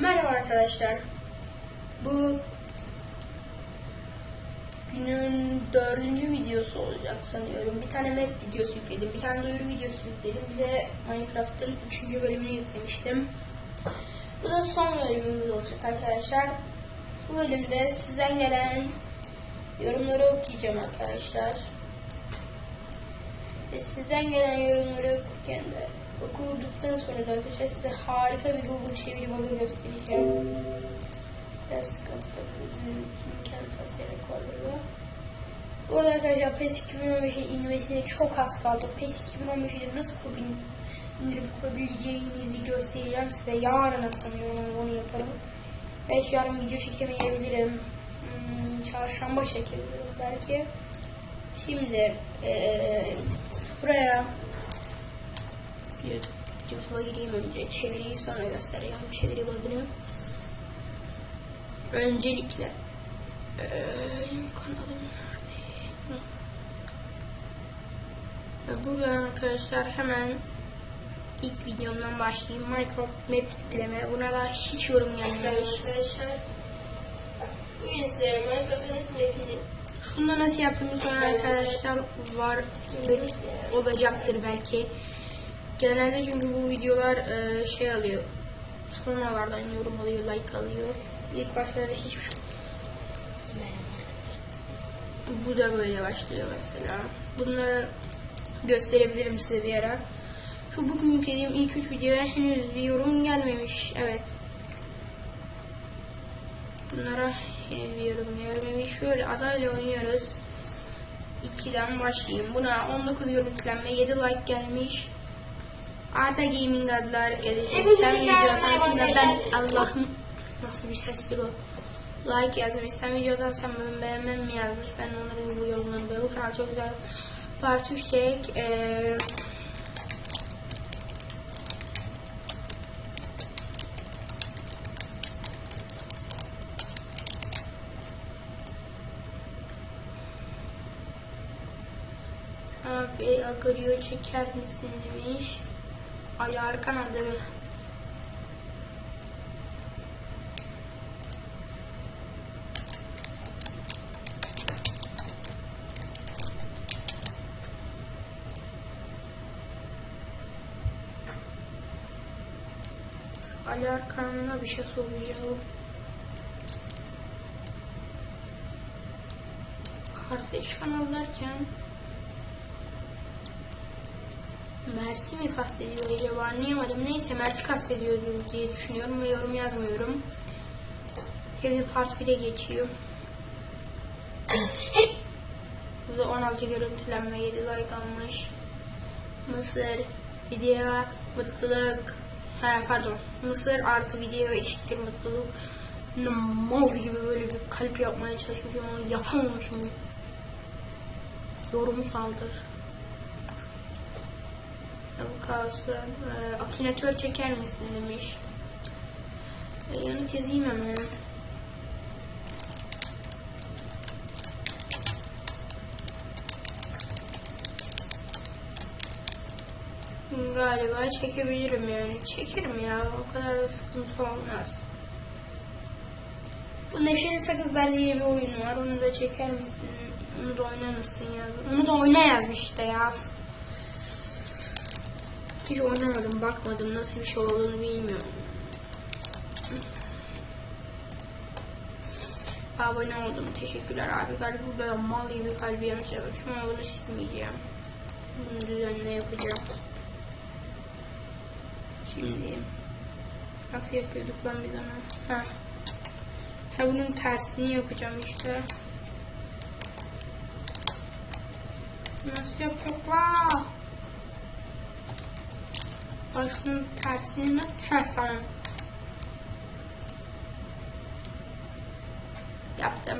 Merhaba arkadaşlar. Bu günün dördüncü videosu olacak sanıyorum. Bir tane map videosu yükledim, bir tane duyuru videosu yükledim, bir de Minecraft'ın üçüncü bölümünü yüklemiştim. Bu da son bölümümüz olacak arkadaşlar. Bu bölümde sizden gelen yorumları okuyacağım arkadaşlar. Ve sizden gelen yorumları okurken de okuduktan sonra da arkadaşlar size harika bir Google çeviri bug'ı göstereceğim. Biraz sıkıntı. Bizim imkan tasarı rekorları. Bu arada arkadaşlar PES 2015'in inmesine çok az kaldı. PES 2015'i nasıl kurbil, indirip kurabileceğinizi göstereceğim size. Yarın sanıyorum onu yaparım. Belki yarın video çekemeyebilirim. Hmm, çarşamba çekebilirim belki. Şimdi eee buraya YouTube, YouTube'a gireyim önce. Çeviriyi sonra göstereceğim. Çeviri bug'ını. Öncelikle eee kanalım nerede? Ve buradan arkadaşlar hemen ilk videomdan başlayayım. Minecraft map yükleme. Buna da hiç yorum gelmemiş. Arkadaşlar bugün size Minecraft'ın mapini Şunu nasıl yaptığımı sonra arkadaşlar vardır, olacaktır belki. Genelde çünkü bu videolar e, şey alıyor. Sonralardan yorum alıyor, like alıyor. İlk başlarda hiçbir şey Bu da böyle başlıyor mesela. Bunları gösterebilirim size bir ara. Şu bugün yüklediğim ilk üç videoya henüz bir yorum gelmemiş. Evet. Bunlara henüz bir yorum gelmemiş. Şöyle adayla oynuyoruz. 2'den başlayayım. Buna 19 görüntülenme, 7 like gelmiş. Arta Gaming adlar gelecek. Sen video atarsın da ben Allah'ım nasıl bir sestir o. Like yazmış. Sen videodan sen ben beğenmem mi yazmış. Ben onların bu yorumlarını böyle. Bu kanal çok güzel. Parti çek. Eee Abi Agario çeker misin demiş. Ali Arkan adı. Ali Arkan'la bir şey soracağım. Kardeş kanal derken Mert'i mi kastediyor acaba anlayamadım. Neyse Mert'i kastediyordur diye düşünüyorum ve yorum yazmıyorum. Heavy Part 1'e geçiyor. Bu da 16 görüntülenme 7 like almış. Mısır video mutluluk ha pardon Mısır artı video eşittir mutluluk mal gibi böyle bir kalp yapmaya çalışıyorum ama yapamamışım. Yorumu saldır. Kalsın. Ee, akinatör çeker misin demiş. Ee, yanıt yazayım hemen. Galiba çekebilirim yani. Çekerim ya. O kadar da sıkıntı olmaz. Bu Neşeli Sakızlar diye bir oyun var. Onu da çeker misin? Onu da oynar mısın ya? Onu da oyna yazmış işte ya. Hiç oynamadım, bakmadım. Nasıl bir şey olduğunu bilmiyorum. Abone oldum. Teşekkürler abi. Galiba burada da mal gibi kalbi yazmışım ama bunu silmeyeceğim. Bunu düzenle yapacağım. Şimdi nasıl yapıyorduk lan biz onu? Ha. Ha bunun tersini yapacağım işte. Nasıl yapacak la? Ay şunun tersini nasıl? Heh tamam. Yaptım.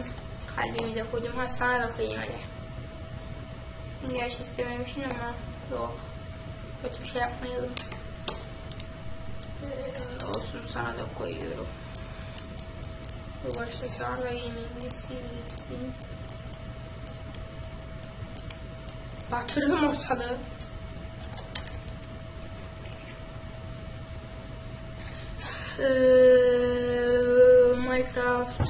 Kalbimi de koydum. Ha sana da koyayım hadi. Gerçi istememişsin ama yok. Kötü bir şey yapmayalım. Ee, olsun sana da koyuyorum. Bu başta sonra yemeğini silsin. Batırdım ortalığı. Ee, Minecraft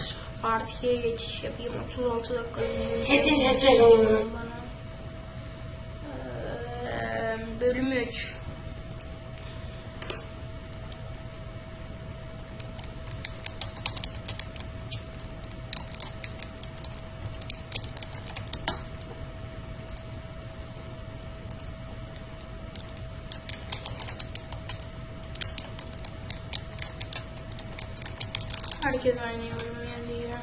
Part 2'ye geçiş yapayım. 36 dakika. Hepinize selamlar. Herkes aynı yorum yazıyor.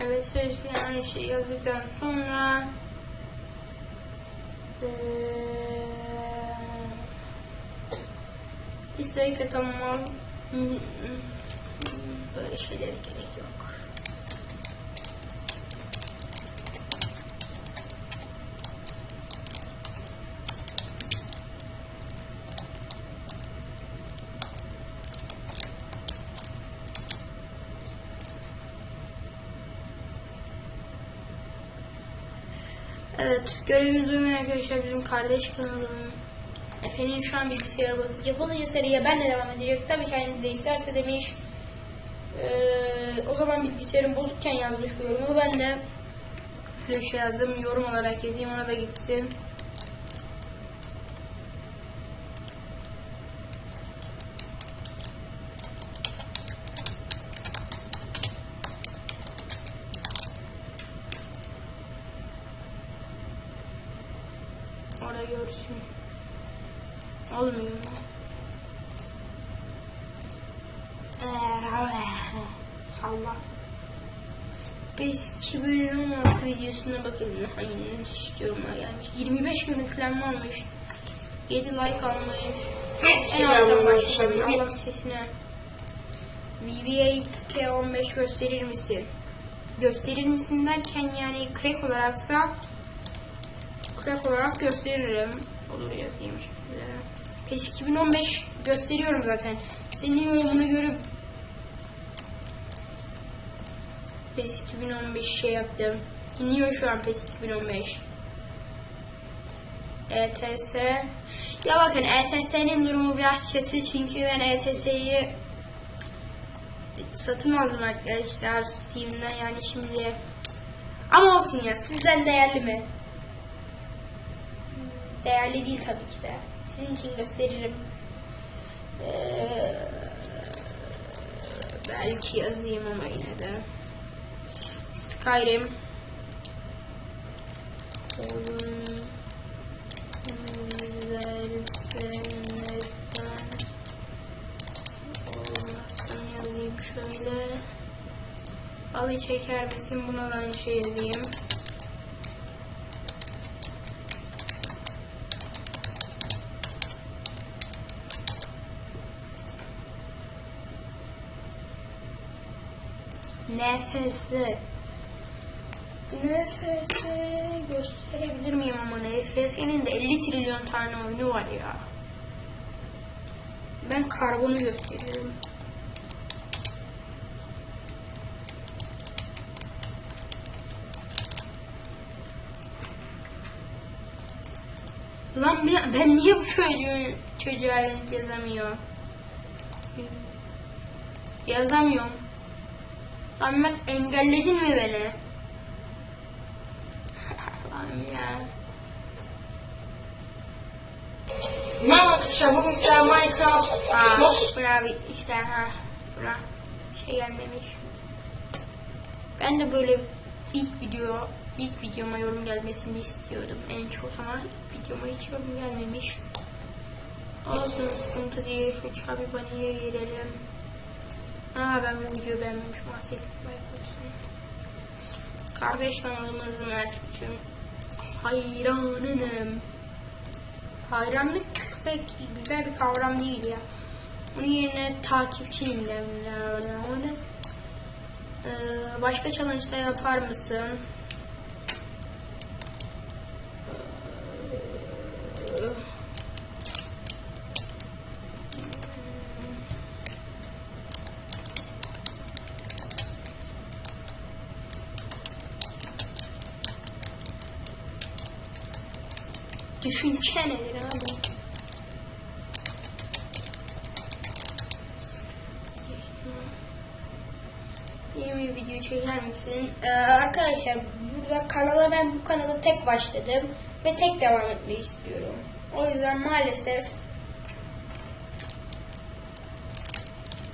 Evet, sözlü aynı şey yazdıktan sonra eee dislike atamam. Böyle şeylere gerek yok. Evet, görevimiz uyumun arkadaşlar bizim kardeş kanalım. Efe'nin şu an bilgisayarı bozuk. Yapılınca seriye ben de devam edecek. Tabii kendisi de isterse demiş. Ee, o zaman bilgisayarım bozukken yazmış bu yorumu. Ben de şöyle bir şey yazdım. Yorum olarak yazayım. Ona da gitsin. Mu? Salla. Biz 2016 videosuna bakın. Hangi istiyorumlar gelmiş. 25 gün falan varmış. 7 like almış. En alttan başlayalım. Sesine. VVA 15 gösterir misin? Gösterir misin derken yani crack olaraksa crack olarak gösteririm. Olur yazayım şöyle. PES 2015 gösteriyorum zaten. Senin yorumunu görüp PES 2015 şey yaptım. İniyor şu an PES 2015. ETS. Ya bakın ETS'nin durumu biraz kötü çünkü ben ETS'yi satın aldım arkadaşlar Steam'den yani şimdi. Ama olsun ya sizden değerli mi? Değerli değil tabii ki de. Sizin için gösteririm. Ee, belki yazayım ama yine de. Skyrim. Oyun güzelse neden olmasın yazayım şöyle. Alı çeker misin? Buna da aynı şey yazayım. Nefesi. Nefesi gösterebilir miyim ama NFS'nin de 50 trilyon tane oyunu var ya. Ben karbonu gösteririm. Lan ben, niye bu çocuğun çocuğa yazamıyor? Yazamıyorum. Bak engelledin mi beni? Merhaba arkadaşlar bugün size Minecraft Aa, Los bir işte ha. Buna şey gelmemiş. Ben de böyle ilk video, ilk videoma yorum gelmesini istiyordum en çok ama ilk videoma hiç yorum gelmemiş. Olsun sıkıntı değil. Şu Çabibani'ye girelim. Aa ben bu videoyu beğenmemişim. 8 like olsun. Kardeş kanalımızın erkekçim. Hayranınım. Hayranlık pek güzel bir kavram değil ya. Onun yerine takipçiyim. Ee, başka challenge'da yapar mısın? Düşünce nedir abi? Yeni bir video çeker misin? Ee, arkadaşlar burada kanala ben bu kanala tek başladım ve tek devam etmeyi istiyorum. O yüzden maalesef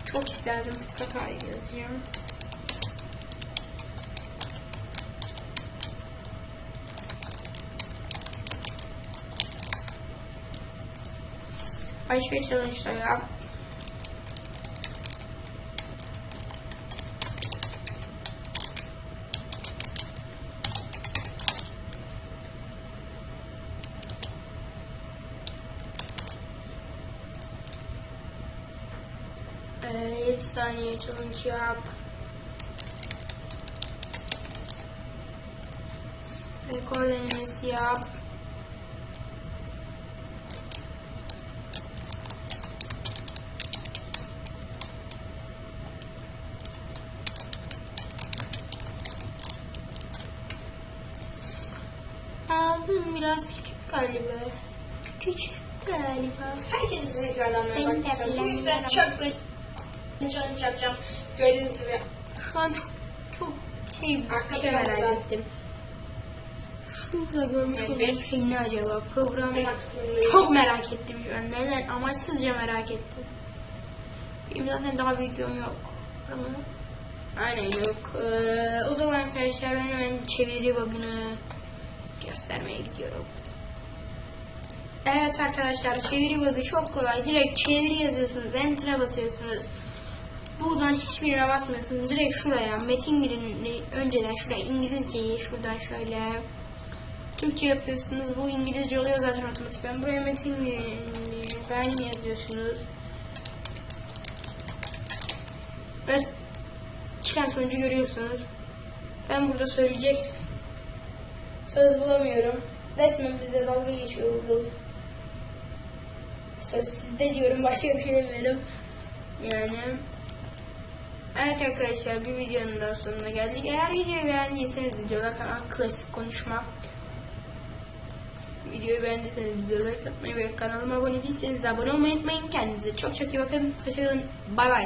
çok isterdim fakat hayır yazacağım. a jeśli czegoś to ja. It's a new challenge up. Galiba. Küçük galiba. Herkes size tekrarlanmaya Ben de bakacağım. Bugün size çok bir challenge yapacağım. Gördüğünüz gibi Şu an çok çok şey Arka şey merak ettim. Şurada görmüş Evet. olduğum şey ne acaba? Programı çok merak ettim şu an. Neden? Amaçsızca merak ettim. Benim zaten daha videom yok. Ama aynen yok. Ee, o zaman arkadaşlar ben hemen çeviri bugünü göstermeye gidiyorum. Evet arkadaşlar çeviri bugü çok kolay. Direkt çeviri yazıyorsunuz. Enter'a basıyorsunuz. Buradan hiçbirine basmıyorsunuz. Direkt şuraya metin girini önceden şuraya İngilizceyi şuradan şöyle Türkçe yapıyorsunuz. Bu İngilizce oluyor zaten otomatikman. Buraya metin girini ben yazıyorsunuz. Ve çıkan sonucu görüyorsunuz. Ben burada söyleyecek söz bulamıyorum. Resmen bize dalga geçiyor Google. Söz sizde diyorum başka bir şey demiyorum. Yani Evet arkadaşlar bir videonun daha sonuna geldik. Eğer videoyu beğendiyseniz videoda kanal klasik konuşma. Videoyu beğendiyseniz videoya like atmayı ve kanalıma abone değilseniz abone olmayı unutmayın. Kendinize çok çok iyi bakın. Hoşçakalın. Bay bay.